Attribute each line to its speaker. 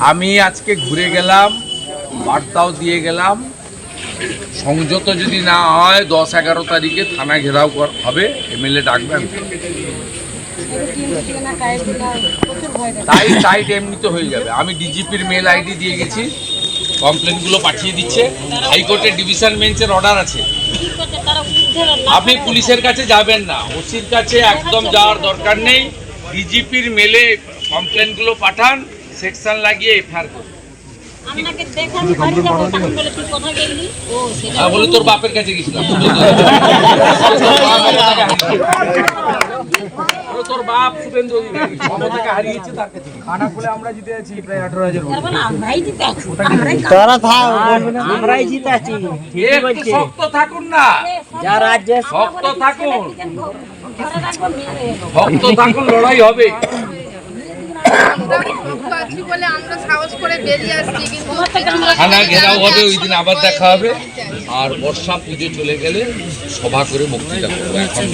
Speaker 1: আমি আজকে ঘুরে গেলাম, বার্তাও দিয়ে গেলাম। সংযত যদি না হয়, দশ এগারো তারিখে থানা ঘেরাও হবে, এমএলএ ডাকবেন। তাই টাইট এমনিতে হয়ে যাবে। আমি ডিজিপির মেল আইডি দিয়ে গেছি কমপ্লেনগুলো পাঠিয়ে দিচ্ছে। হাইকোর্টের ডিভিশন বেঞ্চের অর্ডার আছে। আপনি পুলিশের কাছে যাবেন না। ওসির কাছে একদম যাওয়ার দরকার নেই। ডিজিপির মেলে কমপ্লেনগুলো পাঠান। সেকশন লাগিয়ে এফআইআর করুন
Speaker 2: আপনাকে দেখান বাড়ি যাব তখন বলে তুই কোথায় গেলি? ও সেটা
Speaker 1: আর বলে তোর বাপের কাছে গেছিলাম। তোর বাপ শুভেন্দু ক্ষমতাকে হারিয়েছে তার কাছে।
Speaker 3: খানা খুলে আমরা জিতে আছি প্রায় আঠারো হাজার
Speaker 2: আমরাই জিতে আছি। আমরাই
Speaker 4: থাক আমরাই জিতে আছি
Speaker 1: শক্ত থাকুন না।
Speaker 4: যা রাজ্যে
Speaker 1: শক্ত থাকুন। শক্ত থাকুন লড়াই হবে।
Speaker 5: আমরা ভক্ত আছি বলে আমরা সাহস করে বেরিয়ে আসছি কিন্তু
Speaker 2: তোমার থেকে আমরা
Speaker 1: থানা ঘেরাও হবে ওই দিন আবার দেখা হবে। আর বর্ষা পুজো চলে গেলে সভা করে বক্তৃতা করব এখন